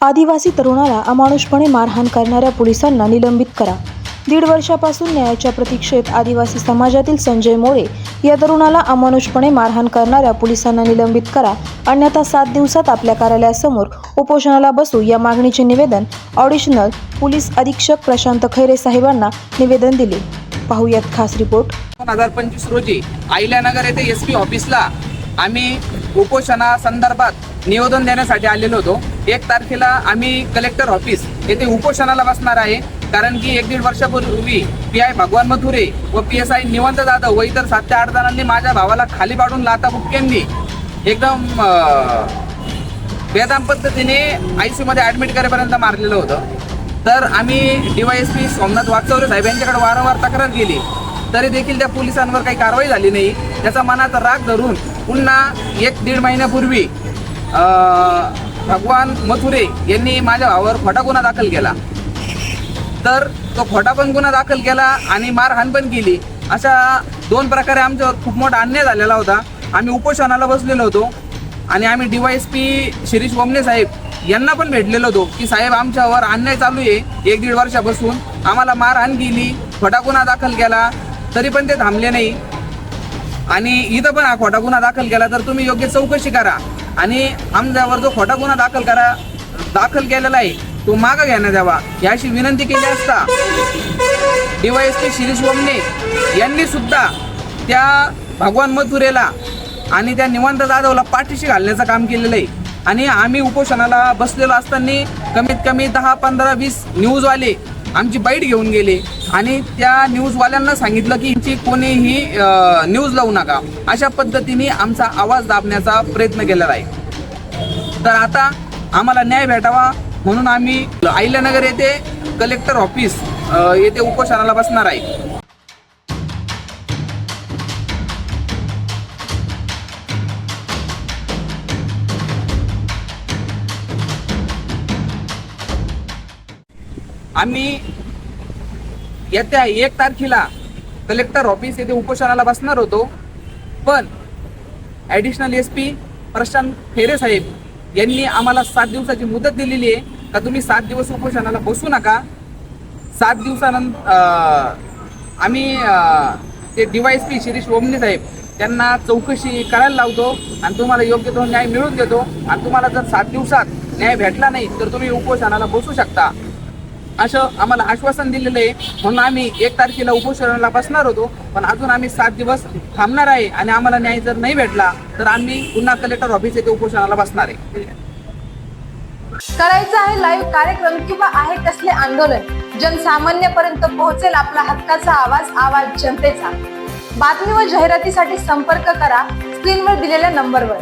आदिवासी तरुणाला अमानुषपणे मारहाण करणाऱ्या पोलिसांना निलंबित करा. दीड वर्षापासून न्यायाच्या प्रतीक्षेत आदिवासी समाजातील संजय मोरे या तरुणाला अमानुषपणे मारहाण करणाऱ्या पोलिसांना निलंबित करा. अन्यथा सात दिवसात आपल्या कार्यालयासमोर उपोषणाला बसू या मागणीचे निवेदन ऑडिशनल पोलीस अधीक्षक प्रशांत खैरे साहेबांना निवेदन दिले. पाहुयात खास रिपोर्ट. दोन हजार पंचवीस रोजी आईल्यानगर येथे एस पी ऑफिसला आम्ही उपोषणा संदर्भात निवेदन देण्यासाठी आलेलो होतो. एक तारखेला आम्ही कलेक्टर ऑफिस येथे उपोषणाला बसणार आहे. कारण की एक दीड वर्षापूर्वी पी आय भगवान मथुरे व P S I Nivant Jadhav व इतर सात ते आठ जणांनी माझ्या भावाला खाली पाडून लाता बुक्क्यांनी एकदम बेदाम पद्धतीने आयमध्ये ऍडमिट करेपर्यंत मारलेलं होतं. तर आम्ही डीवायएसपी सोमनाथ वागचौरे साहेब यांच्याकडे वारंवार तक्रार केली. तरी देखील त्या पोलिसांवर काही कारवाई झाली नाही. त्याचा मनाचा राग धरून पुन्हा एक दीड महिन्यापूर्वी भगवान मथुरे यांनी माझ्या भावावर खोटा गुन्हा दाखल केला. तर तो खोटा पण गुन्हा दाखल केला आणि मारहाण पण केली. अशा दोन प्रकारे आमच्यावर खूप मोठा अन्याय झालेला होता. आम्ही उपोषणाला बसलेलो होतो आणि आम्ही डीवायएसपी शिरीष बोमणे साहेब यांना पण भेटलेलो होतो की साहेब आमच्यावर अन्याय चालू आहे. एक दीड वर्षापासून आम्हाला मारहाण केली खोटा गुन्हा दाखल केला. तरी पण ते थांबले नाही. आणि इथं पण हा खोटा गुन्हा दाखल केला तर तुम्ही योग्य चौकशी करा. आणि आमच्यावर जो खोटा गुन्हा दाखल करा दाखल केलेला आहे तो मागं घेण्यात यावा. याशी विनंती केली असता डीवायएसपी शिरीष वमने यांनी सुद्धा त्या भगवान मथुरेला आणि त्या निवांत जाधवला पाठीशी घालण्याचं काम केलेलं आहे. आणि आम्ही उपोषणाला बसलेलो असताना कमीत कमी दहा पंधरा वीस न्यूजवाले आमची बाईट घेऊन गेले. आणि त्या न्यूजवाल्यांना सांगितलं की यांची कोणीही न्यूज लावू नका. अशा पद्धतीने आमचा आवाज दाबण्याचा प्रयत्न केलेला आहे. तर आता आम्हाला न्याय भेटावा म्हणून आम्ही अहिल्यानगर येथे कलेक्टर ऑफिस येथे उपोषणाला बसणार आहे. आम्ही येत्या एक तारखेला कलेक्टर ऑफिस येथे उपोषणाला बसणार होतो. पण ॲडिशनल एस पी प्रशांत फेरे साहेब यांनी आम्हाला सात दिवसाची मुदत दिलेली आहे. का तुम्ही सात दिवस उपोषणाला बसू नका? सात दिवसानंतर आम्ही ते डीवायस पी शिरीष ओमने साहेब त्यांना चौकशी करायला लावतो आणि तुम्हाला योग्य तो न्याय मिळवून देतो. आणि तुम्हाला जर सात दिवसात न्याय भेटला नाही तर तुम्ही उपोषणाला बसू शकता. असं आम्हाला आश्वासन दिलेलं आहे. म्हणून आम्ही एक तारखेला उपोषणाला बसणार होतो. पण अजून आम्ही सात दिवस थांबणार आहे आणि आम्हाला न्याय जर नाही भेटला तर आम्ही पुन्हा कलेक्टर ऑफिस येथे उपोषणाला बसणार आहे. करायचं आहे लाईव्ह कार्यक्रम किंवा आहे कसले आंदोलन जनसामान्यपर्यंत पोहोचेल आपला हक्काचा आवाज आवाज जनतेचा. बातमी व जाहिरातीसाठी संपर्क करा स्क्रीनवर दिलेल्या नंबरवर